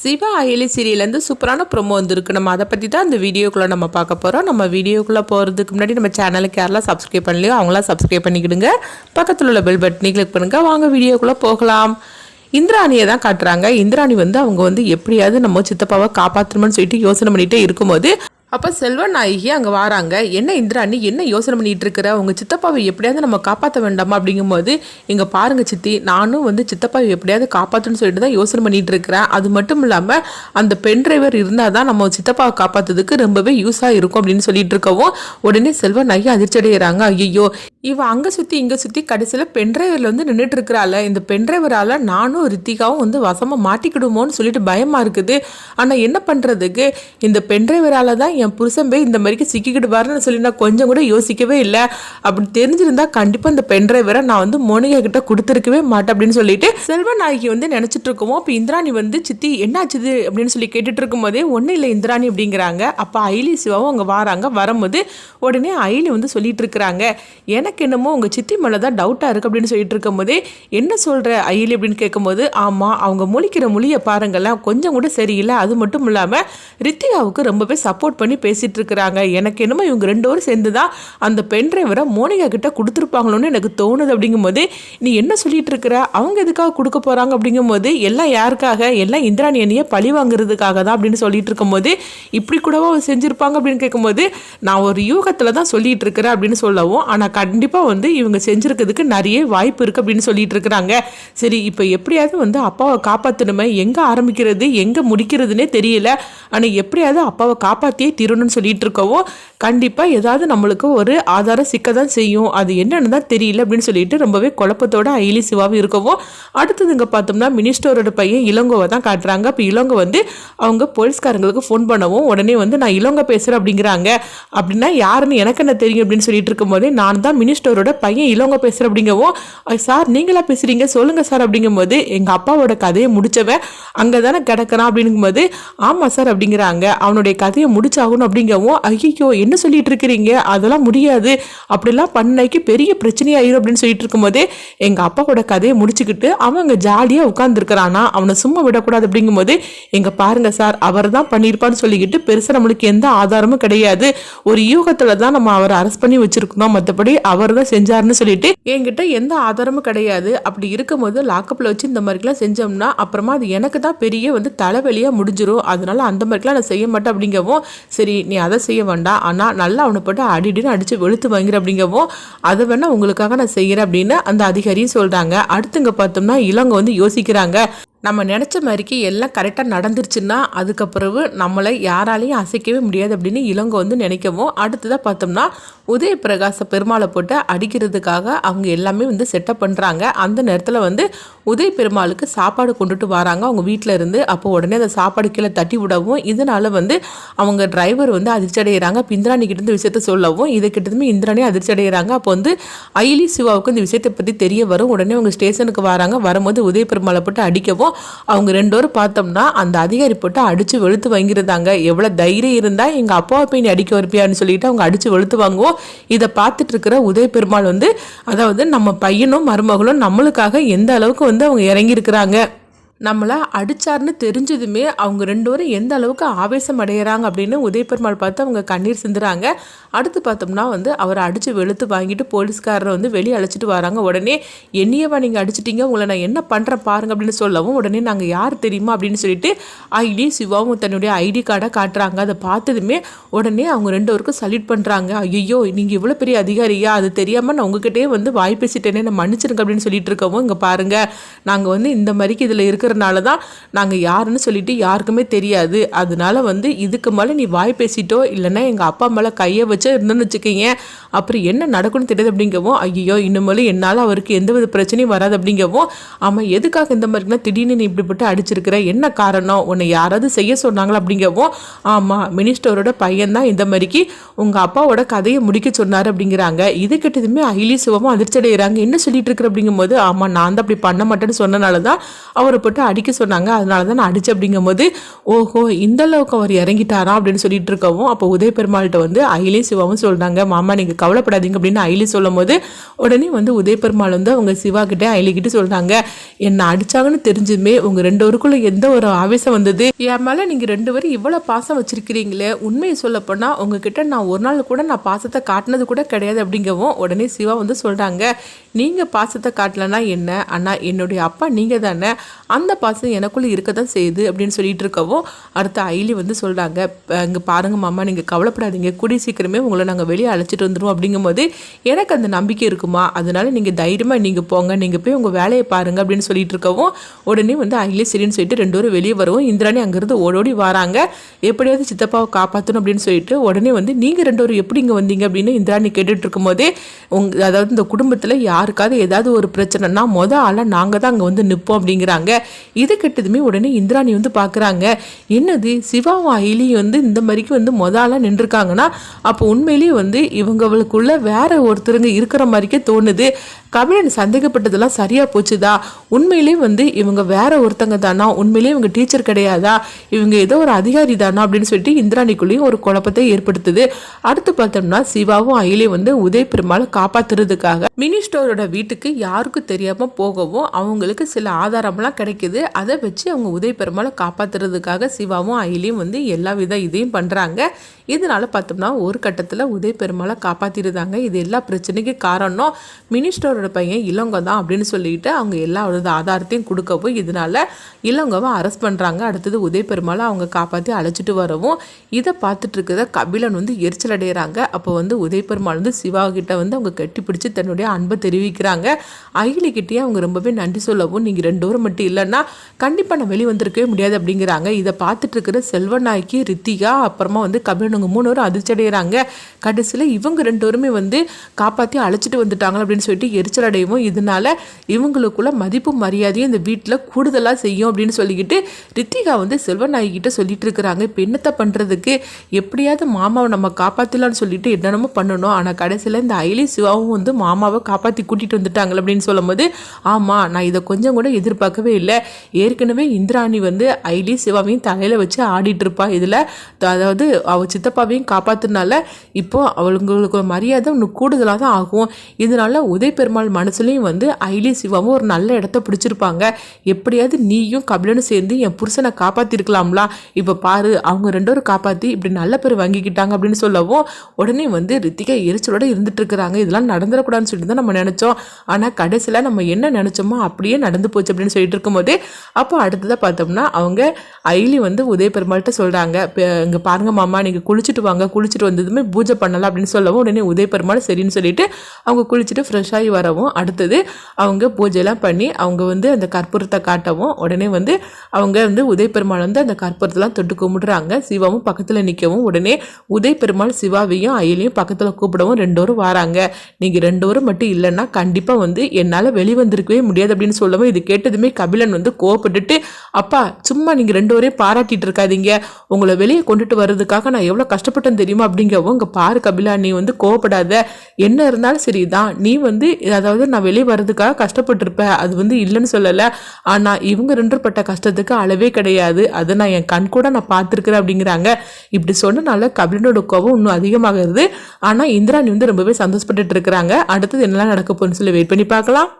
சிவா அயலி சீரியல்லேருந்து சூப்பரான ப்ரொமோ வந்துருக்கு. நம்ம அதை பற்றி தான் இந்த வீடியோக்குள்ளே நம்ம பார்க்க போகிறோம் நம்ம வீடியோக்குள்ளே போகிறதுக்கு முன்னாடி நம்ம சேனலுக்கு யாரெல்லாம் சப்ஸ்கிரைப் பண்ணலையோ அவங்களாம் சப்ஸ்கிரைப் பண்ணிக்கிடுங்க. பக்கத்தில் உள்ள பெல் பட்டனை கிளிக் பண்ணுங்கள் வாங்க வீடியோக்குள்ளே போகலாம். இந்திராணியை தான் காட்டுறாங்க. இந்திராணி வந்து அவங்க வந்து எப்படியாவது நம்ம சித்தப்பாவை காப்பாற்றணும்னு சொல்லிட்டு யோசனை பண்ணிகிட்டே இருக்கும்போது அப்போ செல்வன் நாயகி அங்கே வராங்க. என்ன இந்திராணி என்ன யோசனை பண்ணிட்டு இருக்கிற உங்கள் சித்தப்பாவை எப்படியாவது நம்ம காப்பாற்ற வேண்டாமா? அப்படிங்கும்போது இங்கே பாருங்க சித்தி நானும் வந்து சித்தப்பாவை எப்படியாவது காப்பாற்றுன்னு சொல்லிட்டு தான் யோசனை பண்ணிட்டு இருக்கிறேன் அது மட்டும் இல்லாமல் அந்த பென் டிரைவர் இருந்தால் தான் நம்ம சித்தப்பாவை காப்பாற்றுறதுக்கு ரொம்பவே யூஸாக இருக்கும் அப்படின்னு சொல்லிட்டு இருக்கவும் உடனே செல்வன் நாயகி அதிர்ச்சி அடைகிறாங்க ஐயோ இவ அங்கே சுற்றி இங்கே சுற்றி கடைசியில் பென் டிரைவரில் வந்து நின்றுட்டு இருக்கிறாள் இந்த பென் டிரைவரால் நானும் ரித்திகாவும் வந்து வசமாக மாட்டிக்கிடுமோன்னு சொல்லிட்டு பயமாக இருக்குது. ஆனால் என்ன பண்ணுறதுக்கு இந்த பென் டிரைவரால் தான் என் புருஷன் போய் இந்த மாதிரிக்கு சிக்கிக்கிடுவாருன்னு சொல்லி நான் கொஞ்சம் கூட யோசிக்கவே இல்லை. அப்படி தெரிஞ்சிருந்தா கண்டிப்பாக இந்த பென் டிரைவரை நான் வந்து மோனிகா கிட்ட கொடுத்துருக்கவே மாட்டேன் அப்படின்னு சொல்லிட்டு செல்வ நாயகி வந்து நினச்சிட்டு இருக்கோமோ. இப்போ இந்திராணி வந்து சித்தி என்னாச்சுது? அப்படின்னு சொல்லி கேட்டுட்டு இருக்கும்போதே ஒன்றும் இல்லை இந்திராணி அப்படிங்கிறாங்க. அப்போ ஐலி சிவாவும் அங்கே வராங்க. வரும்போது உடனே ஐலி வந்து சொல்லிட்டு இருக்கிறாங்க. எனக்கு என்னமோ உங்கள் சித்தி மேலே தான் டவுட்டாக இருக்குது அப்படின்னு சொல்லிட்டு இருக்கும்போதே என்ன சொல்கிற ஐலி அப்படின்னு கேட்கும்போது ஆமாம் அவங்க முழிக்கிற மொழியை பாருங்களேன் கொஞ்சம் கூட சரியில்லை. அது மட்டும் இல்லாமல் ரித்திகாவுக்கு ரொம்பவே சப்போர்ட் பண்ணி பேசிட்டு இருக்கிறாங்க எனக்கு என்னமோ இவங்க ரெண்டு பேரும் சேர்ந்து தான் அந்த பென் டிரைவரை மோனிகா கிட்ட கொடுத்துருப்பாங்களோன்னு எனக்கு தோணுது அப்படிங்கும்போது நீ என்ன சொல்லிட்டு இருக்கிற அவங்க எதுக்காக கொடுக்க போகிறாங்க அப்படிங்கும்போது எல்லாம் யாருக்காக? எல்லாம் இந்திராணி அண்ணியை பழி வாங்குறதுக்காக தான் அப்படின்னு சொல்லிட்டு இருக்கும்போது இப்படி கூடவா செஞ்சுருப்பாங்க அப்படின்னு கேட்கும்போது நான் ஒரு யூகத்தில் தான் சொல்லிட்டு இருக்கிறேன் அப்படின்னு சொல்லவும் ஆனால் கண்டிப்பாக வந்து இவங்க செஞ்சுருக்கிறதுக்கு நிறைய வாய்ப்பு இருக்குது அப்படின்னு சொல்லிட்டு இருக்கிறாங்க சரி இப்போ எப்படியாவது வந்து அப்பாவை காப்பாற்றணுமே எங்கே ஆரம்பிக்கிறது எங்கே முடிக்கிறதுனே தெரியல. ஆனால் எப்படியாவது அப்பாவை காப்பாற்றியே தீரணும்னு சொல்லிட்டு இருக்கவோ கண்டிப்பாக ஏதாவது நம்மளுக்கு ஒரு ஆதாரம் சிக்க தான் செய்யும். அது என்னன்னு தான் தெரியல அப்படின்னு சொல்லிட்டு ரொம்பவே குழப்பத்தோட ஐலி சிவாவும் இருக்கவும். அடுத்தது இங்கே பார்த்தோம்னா மினிஸ்டரோட பையன் இளங்கோவை தான் காட்டுறாங்க. அப்போ இளங்கோ வந்து அவங்க போலீஸ்காரங்களுக்கு ஃபோன் பண்ணவும் உடனே வந்து நான் இளங்கோ பேசுகிறேன் அப்படிங்கிறாங்க. அப்படின்னா யாருன்னு எனக்கு என்ன தெரியும் அப்படின்னு சொல்லிட்டு இருக்கும்போதே நான் தான் மினிஸ்டரோட பையன் இளவங்க பேசுகிறேன் அப்படிங்கவும் சார் நீங்களா பேசுகிறீங்க சொல்லுங்கள் சார் அப்படிங்கும்போது எங்கள் அப்பாவோட கதையை முடிச்சவன் அங்கே தானே கிடக்கிறான் அப்படிங்கும்போது ஆமாம் சார் அப்படிங்கிறாங்க. அவனுடைய கதையை ஆகணும் அப்படிங்கவும் ஐயோ என்ன சொல்லிட்டு இருக்கிறீங்க அதெல்லாம் முடியாது. அப்படிலாம் பண்ணைக்கு பெரிய பிரச்சனையாயிரும் அப்படின்னு சொல்லிட்டு இருக்கும்போதே எங்கள் அப்பாவோட கதையை முடிச்சுக்கிட்டு அவன் அங்கே ஜாலியாக உட்காந்துருக்கிறானா அவனை சும்மா விடக்கூடாது அப்படிங்கும்போது எங்கள் பாருங்கள் சார் அவர் தான் பண்ணியிருப்பான்னு சொல்லிக்கிட்டு பெருசாக நம்மளுக்கு எந்த ஆதாரமும் கிடையாது. ஒரு யூகத்தில் தான் நம்ம அவரை அரெஸ்ட் பண்ணி வச்சிருக்கணும். மற்றபடி அவர் தான் செஞ்சாருன்னு சொல்லிட்டு என்கிட்ட எந்த ஆதாரமும் கிடையாது. அப்படி இருக்கும்போது லாக்கப்பில் வச்சு இந்த மாதிரிலாம் செஞ்சோம்னா அப்புறமா அது எனக்கு தான் பெரிய வந்து தலைவலியாக முடிஞ்சிடும் அதனால அந்த மாதிரிலாம் நான் செய்ய மாட்டேன் அப்படிங்கவும் சரி நீ அதை செய்ய வேண்டாம். ஆனால் நல்லா அவனை போட்டு அடிடின்னு அடித்து வெளுத்து வாங்கிற அப்படிங்கவும் அதை வேணால் உங்களுக்காக நான் செய்கிறேன் அப்படின்னு அந்த அதிகாரியும் சொல்கிறாங்க அடுத்துங்க பார்த்தோம்னா இளங்க வந்து யோசிக்கிறாங்க. நம்ம நினச்ச மாதிரிக்கு எல்லாம் கரெக்டாக நடந்துருச்சுன்னா அதுக்கப்புறவு நம்மளை யாராலையும் அசைக்கவே முடியாது அப்படின்னு இளங்கோ வந்து நினைக்கவும் அடுத்ததாக பார்த்தோம்னா உதய பிரகாச பெருமாளை போட்டு அடிக்கிறதுக்காக அவங்க எல்லாமே வந்து செட்டப் பண்ணுறாங்க அந்த நேரத்தில் வந்து உதய பெருமாளுக்கு சாப்பாடு கொண்டுட்டு வராங்க. அவங்க வீட்டில் இருந்து அப்போ உடனே அந்த சாப்பாடு கீழே தட்டி விடவும் இதனால வந்து அவங்க டிரைவர் வந்து அதிர்ச்சி அடைகிறாங்க பிந்திராணி கிட்ட விஷயத்த சொல்லவும் இதை கிட்டதுமே இந்திராணி அதிர்ச்சி அடைகிறாங்க அப்போ வந்து ஐலி சிவாவுக்கு இந்த விஷயத்தை பற்றி தெரிய வரும். உடனே அவங்க ஸ்டேஷனுக்கு வராங்க. வரும்போது உதய பெருமாளை போட்டு அடிக்கவும் அவங்க ரெண்டு பேரும் பார்த்தோம்னா அந்த அதிகாரி போட்டு அடித்து வெளுத்து வாங்கியிருந்தாங்க. எவ்வளோ தைரியம் இருந்தால் எங்கள் அப்பாவை போய் நீ அடிக்க வரப்பியான்னு சொல்லிட்டு அவங்க அடித்து வெளுத்து வாங்குவோம். இதை பார்த்துட்டு இருக்கிற உதய பெருமாள் வந்து அதாவது நம்ம பையனும் மருமகளும் நம்மளுக்காக எந்த அளவுக்கு வந்து அவங்க இறங்கியிருக்கிறாங்க. நம்மளை அடித்தார்னு தெரிஞ்சதுமே அவங்க ரெண்டு பேரும் எந்த அளவுக்கு ஆவேசம் அடைகிறாங்க அப்படின்னு உதயபெருமாள் பார்த்து அவங்க கண்ணீர் சிந்துறாங்க. அடுத்து பார்த்தோம்னா வந்து அவரை அடித்து வெளுத்து வாங்கிட்டு போலீஸ்காரரை வந்து வெளியே அழைச்சிட்டு வராங்க. உடனே என்னையவா நீங்கள் அடிச்சிட்டிங்க? உங்களை நான் என்ன பண்ணுறேன் பாருங்க அப்படின்னு சொல்லவும் உடனே நாங்கள் யார் தெரியுமா? அப்படின்னு சொல்லிட்டு ஐடி சிவாவும் தன்னுடைய ஐடி கார்டை காட்டுறாங்க. அதை பார்த்ததுமே உடனே அவங்க ரெண்டு பேருக்கும் சல்யூட் பண்ணுறாங்க ஐயோ நீங்கள் இவ்வளோ பெரிய அதிகாரியா? அது தெரியாமல் நான் உங்ககிட்டயே வந்து வாய் பேசிட்டேனே. நான் மன்னிச்சிருங்க அப்படின்னு சொல்லிட்டு இருக்கவும் இங்கே பாருங்கள் நாங்கள் வந்து இந்த மாதிரிக்கு இதில் இருக்கிறனால தான் நாங்கள் யாருன்னு சொல்லிட்டு யாருக்குமே தெரியாது. அதனால வந்து இதுக்கு மேலே நீ வாய் பேசிட்டோ இல்லைன்னா எங்கள் அப்பா மேலே கையை வச்சு இருந்தோன்னு வச்சுக்கிங்க. அப்புறம் என்ன நடக்கும்னு தெரியாது அப்படிங்கவும் ஐயோ இன்னுமேலும் என்னால் அவருக்கு எந்த வித பிரச்சனையும் வராது அப்படிங்கவும் ஆமாம் எதுக்காக இந்த மாதிரினா திடீர்னு நீ இப்படிப்பட்டு அடிச்சிருக்கிற? என்ன காரணம்? உன்னை யாராவது செய்ய சொன்னாங்களா அப்படிங்கவும் ஆமாம் மினிஸ்டரோட பையன் தான் இந்த மாதிரிக்கு உங்கள் அப்பாவோட கதையை முடிக்க சொன்னார் அப்படிங்கிறாங்க. இது கிட்டதுமே அகிலி சிவமும் அதிர்ச்சி அடைகிறாங்க என்ன சொல்லிட்டு இருக்கிற அப்படிங்கும்போது ஆமாம் நான் தான் அப்படி பண்ண மாட்டேன்னு சொன்னனால தான் அவரை போட்டு எனக்கு அடிக்க சொன்னாங்க. அதனால தான் நான் அடிச்சு அப்படிங்கும்போது ஓஹோ இந்த அளவுக்கு அவர் இறங்கிட்டாரா? அப்படின்னு சொல்லிட்டு இருக்கவும் அப்போ உதய பெருமாள்கிட்ட வந்து அயிலே சிவாவும் சொல்கிறாங்க மாமா நீங்கள் கவலைப்படாதீங்க அப்படின்னு அயிலி சொல்லும் போது உடனே வந்து உதய பெருமாள் வந்து அவங்க சிவா கிட்டே அயிலிக்கிட்ட சொல்கிறாங்க என்னை அடிச்சாங்கன்னு தெரிஞ்சுமே உங்கள் ரெண்டு பேருக்குள்ள எந்த ஒரு ஆவேசம் வந்தது? என் மேலே நீங்கள் ரெண்டு பேரும் இவ்வளோ பாசம் வச்சிருக்கிறீங்களே? உண்மையை சொல்லப்போனால் உங்ககிட்ட நான் ஒரு நாள் கூட நான் பாசத்தை காட்டினது கூட கிடையாது அப்படிங்கவும் உடனே சிவா வந்து சொல்கிறாங்க நீங்கள் பாசத்தை காட்டலன்னா என்ன? அண்ணா என்னுடைய அப்பா நீங்கள் தானே? அந்த பாசம் எனக்குள்ளே இருக்க தான் செய்யுது அப்படின்னு சொல்லிட்டு இருக்கவும் அடுத்த ஐலி வந்து சொல்கிறாங்க இங்கே பாருங்கள் மாமா நீங்கள் கவலைப்படாதீங்க. கூடி சீக்கிரமே உங்களை நாங்கள் வெளியே அழைச்சிட்டு வந்துடுவோம் அப்படிங்கும்போது எனக்கு அந்த நம்பிக்கை இருக்குமா? அதனால நீங்கள் தைரியமாக நீங்கள் போங்க. நீங்கள் போய் உங்கள் வேலையை பாருங்கள் அப்படின்னு சொல்லிட்டு இருக்கவும் உடனே வந்து ஐலி சரின்னு சொல்லிட்டு ரெண்டு பேரும் வெளியே வரவும். இந்திராணி அங்கேருந்து ஓடோடி வராங்க. எப்படியாவது சித்தப்பாவை காப்பாற்றணும் அப்படின்னு சொல்லிட்டு உடனே வந்து நீங்கள் ரெண்டு பேரும் எப்படி இங்கே வந்தீங்க? அப்படின்னு இந்திராணி கேட்டுட்டு இருக்கும்போதே உங்க அதாவது இந்த குடும்பத்தில் யாருக்காவது ஏதாவது ஒரு பிரச்சனைனா மொதல் ஆளாக நாங்கள் தான் அங்கே வந்து நிற்போம் அப்படிங்கிறாங்க. இது கெட்டதுமே உடனே இந்திராணி வந்து பார்க்குறாங்க என்னது? சிவாவும் அயிலியும் வந்து இந்த மாதிரிக்கு வந்து மொத ஆளாக நின்றுருக்காங்கன்னா அப்போ உண்மையிலேயே வந்து இவங்களுக்குள்ள வேற ஒருத்தருங்க இருக்கிற மாதிரிக்கே தோணுது. கபிலன் சந்தேகப்பட்டதெல்லாம் சரியா போச்சுதா? உண்மையிலேயே வந்து இவங்க வேற ஒருத்தங்க தானா? உண்மையிலேயே இவங்க டீச்சர் கிடையாதா? இவங்க ஏதோ ஒரு அதிகாரி தானா? அப்படின்னு சொல்லிட்டு இந்திராணிக்குள்ளேயும் ஒரு குழப்பத்தை ஏற்படுத்துது. அடுத்து பார்த்தோம்னா சிவாவும் அயிலே வந்து உதய பெருமாளை காப்பாத்துறதுக்காக மினி ஸ்டோரோட வீட்டுக்கு யாருக்கும் தெரியாமல் போகவும் அவங்களுக்கு சில ஆதாரம்லாம் கிடைக்குது. அதை வச்சு அவங்க உதய பெருமாளை காப்பாத்துறதுக்காக சிவாவும் அயிலையும் வந்து எல்லா வித இதையும் பண்ணுறாங்க இதனால பார்த்தோம்னா ஒரு கட்டத்தில் உதய பெருமாளை காப்பாற்றிருந்தாங்க இது எல்லா பிரச்சனைக்கு காரணம். மினிஸ்டரோட பையன் இளங்க தான் அப்படின்னு சொல்லிட்டு அவங்க எல்லா ஆதாரத்தையும் கொடுக்கவும் இதனால இளங்கோவை அரெஸ்ட் பண்ணுறாங்க அடுத்தது உதய பெருமாளை அவங்க காப்பாற்றி அழைச்சிட்டு வரவும். இதை பார்த்துட்டு இருக்கிறத கபிலன் வந்து எரிச்சல் அடைகிறாங்க அப்போ வந்து உதய பெருமாள் வந்து சிவா கிட்ட வந்து அவங்க கட்டி பிடிச்சி தன்னுடைய அன்பை தெரிவிக்கிறாங்க. அகிலிக்கிட்டேயே அவங்க ரொம்பவே நன்றி சொல்லவும் நீங்கள் ரெண்டு ஊரை மட்டும் இல்லைன்னா கண்டிப்பாக நான் வெளியே வந்திருக்கவே முடியாது அப்படிங்கிறாங்க. இதை பார்த்துட்டு இருக்கிற செல்வநாய்க்கு ரித்திகா அப்புறமா வந்து கபிலன் அவங்க மூணு பேரும் அதிர்ச்சி அடைகிறாங்க கடைசியில் இவங்க ரெண்டு பேருமே வந்து காப்பாற்றி அழைச்சிட்டு வந்துட்டாங்க அப்படின்னு சொல்லிட்டு எரிச்சல் அடையவும் இதனால இவங்களுக்குள்ள மதிப்பு மரியாதையும் இந்த வீட்டில் கூடுதலாக செய்யும் அப்படின்னு சொல்லிக்கிட்டு ரித்திகா வந்து செல்வநாயகிட்ட சொல்லிட்டு இருக்கிறாங்க. இப்போ என்னத்தை பண்ணுறதுக்கு எப்படியாவது மாமாவை நம்ம காப்பாற்றலாம்னு சொல்லிட்டு என்னென்னமோ பண்ணணும். ஆனால் கடைசியில் இந்த ஐலி சிவாவும் வந்து மாமாவை காப்பாற்றி கூட்டிகிட்டு வந்துட்டாங்க அப்படின்னு சொல்லும்போது ஆமாம் நான் இதை கொஞ்சம் கூட எதிர்பார்க்கவே இல்லை. ஏற்கனவே இந்திராணி வந்து ஐலி சிவாவையும் தலையில் வச்சு ஆடிட்டு இருப்பா. இதில் அதாவது அவ சித்தப்பாவையும் காப்பாத்துனால இப்போ அவங்களுக்கு ஒரு மரியாதை இன்னும் கூடுதலாக தான் ஆகும். இதனால உதய பெருமாள் மனசுலையும் வந்து ஐலி சிவாவும் ஒரு நல்ல இடத்த பிடிச்சிருப்பாங்க. எப்படியாவது நீயும் கபிலனும் சேர்ந்து என் புருஷனை காப்பாற்றிருக்கலாம்லா இப்போ பாரு அவங்க ரெண்டோரும் காப்பாற்றி இப்படி நல்ல பேர் வாங்கிக்கிட்டாங்க அப்படின்னு சொல்லவும் உடனே வந்து ரித்திகா எரிச்சலோட இருந்துட்டு இருக்கிறாங்க. இதெல்லாம் நடந்துடக்கூடாதுன்னு சொல்லிட்டு தான் நம்ம நினச்சோம். ஆனால் கடைசியில் நம்ம என்ன நினச்சோமோ அப்படியே நடந்து போச்சு அப்படின்னு சொல்லிட்டு இருக்கும்போது அப்போ அடுத்ததாக பார்த்தோம்னா அவங்க ஐலி வந்து உதய பெருமாள்கிட்ட சொல்கிறாங்க இங்கே பாருங்க மாமா நீங்கள் குளிச்சுட்டு வாங்க குளிச்சுட்டு வந்ததுமே பூஜை பண்ணலாம் அப்படின்னு சொல்லவும் உடனே உதய பெருமாள் சரின்னு சொல்லிட்டு அவங்க குளிச்சுட்டு ஃப்ரெஷ்ஷாகி வரவும் அடுத்தது அவங்க பூஜைலாம் பண்ணி அவங்க வந்து அந்த கற்பூரத்தை காட்டவும் உடனே வந்து அவங்க வந்து உதய பெருமாள் வந்து அந்த கற்பூரத்தெல்லாம் தொட்டு கும்பிடுறாங்க. சிவாவும் பக்கத்தில் நிற்கவும் உடனே உதய பெருமாள் சிவாவையும் அயலையும் பக்கத்தில் கூப்பிடவும் ரெண்டோரும் வராங்க. நீங்கள் ரெண்டோரும் மட்டும் இல்லைன்னா கண்டிப்பாக வந்து என்னால் வெளிவந்திருக்கவே முடியாது அப்படின்னு சொல்லவும் இது கேட்டதுமே கபிலன் வந்து கோவப்பட்டுட்டு அப்பா சும்மா நீங்கள் ரெண்டு பேரையும் பாராட்டிட்டு இருக்காதீங்க. உங்களை வெளியே கொண்டுட்டு வர்றதுக்காக நான் எவ்வளோ கஷ்டப்பட்டேன் தெரியுமா? அப்படிங்கவும் இங்கே பாரு கபிலா நீ வந்து கோவப்படாத. என்ன இருந்தாலும் சரி தான் நீ வந்து அதாவது நான் வெளியே வர்றதுக்காக கஷ்டப்பட்டிருப்ப. அது வந்து இல்லைன்னு சொல்லலை. ஆனால் இவங்க ரெண்டு பட்ட கஷ்டத்துக்கு அளவே கிடையாது. அதை நான் என் கண் கூட நான் பார்த்துருக்குறேன் அப்படிங்கிறாங்க. இப்படி சொன்னனால கபிலனோட கோவம் இன்னும் அதிகமாகிறது. ஆனால் இந்திராணி வந்து ரொம்பவே சந்தோஷப்பட்டுட்டு இருக்கிறாங்க. அடுத்தது என்னெல்லாம் நடக்க போகுதுன்னு சொல்லி வெயிட் பண்ணி பார்க்கலாம்.